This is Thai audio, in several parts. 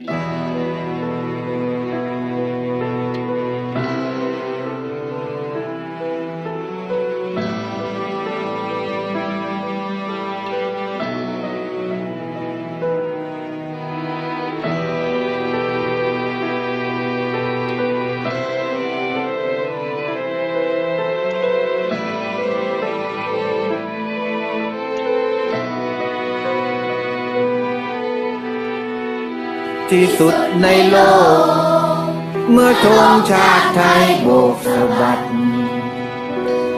Yeah. ที่สุดในโลก เมื่อธงชาติไทยโบกสะบัด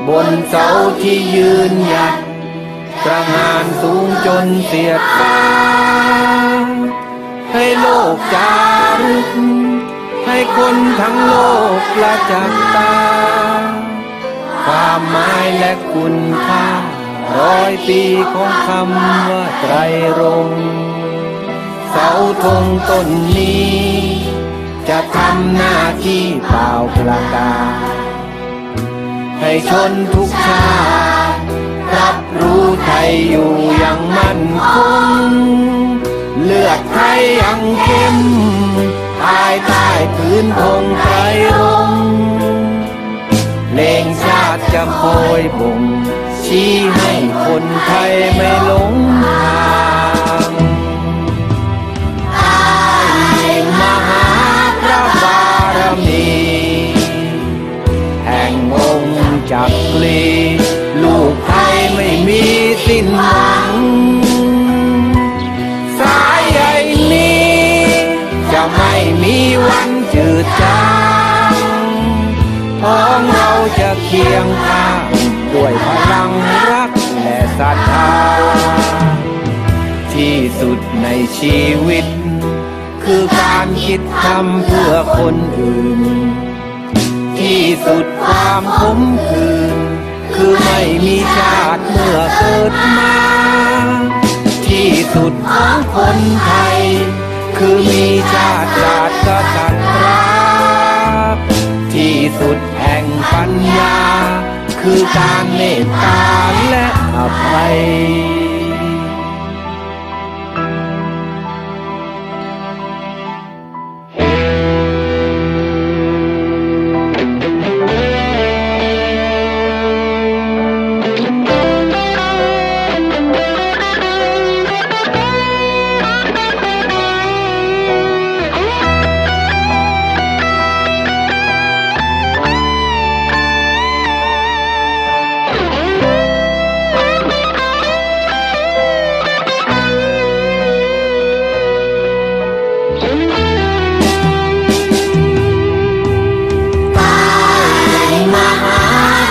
บนเสาที่ยืนหยัดตระหงานสูงจนเสียดฟ้า ให้โลกจารึก ให้คนทั้งโลกประจักษ์ตา ความหมายและคุณค่าร้อยปีของคำว่าไตรรงค์ ธงต้นนี้ จะทำหน้าที่เป่าประกาศให้ชนทุกชาติรับรู้ไทยอยู่อย่างมั่นคงเลือดไทยยังเข้มภายใต้พื้นธงไตรรงค์เลงชาติจะโพยบ่งชี้ให้คนไทยไม่ จักรี ลูกไทยไม่มีสิ้นหวัง สายใยนี้ จะไม่มีวันจืดจางพ้องเราจะเคียงข้างด้วยพลังรักและศรัทธา ที่สุดในชีวิต คือการคิดทำเพื่อคนอื่น ที่สุดความขมขื่นคือไม่มีชาติเมื่อเกิดมา ที่สุดของคนไทย คือมีชาติศาสตร์กษัตริย์รักที่สุดแห่งปัญญา คือการเมตตาและอภัย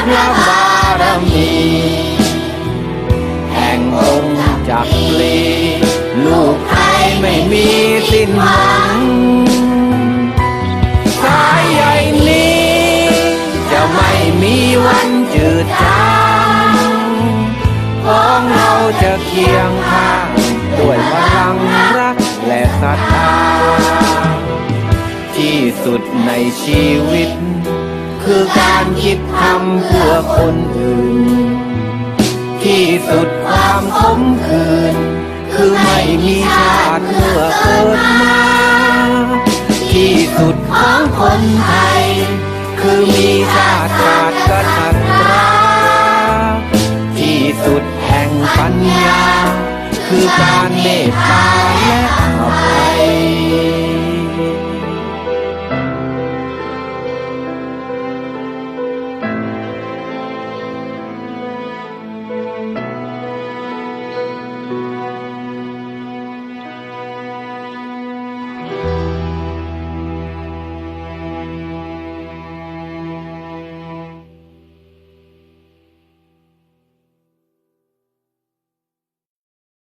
พระบารมี แห่งองค์จักรีลูกไทยไม่มีสิ้นหวังสายใยนี้ จะไม่มีวันจืดจางของเราจะเคียงข้างด้วยพลังรักและศรัทธาที่สุดในชีวิต คือการคิดทำเพื่อคนอื่น ที่สุดความขมขื่นคือไม่มีชาติเมื่อเกิดมา ที่สุดของคนไทย คือมีชาติศาตร์กษัตริย์รักที่สุดแห่งปัญญา คือการเมตตา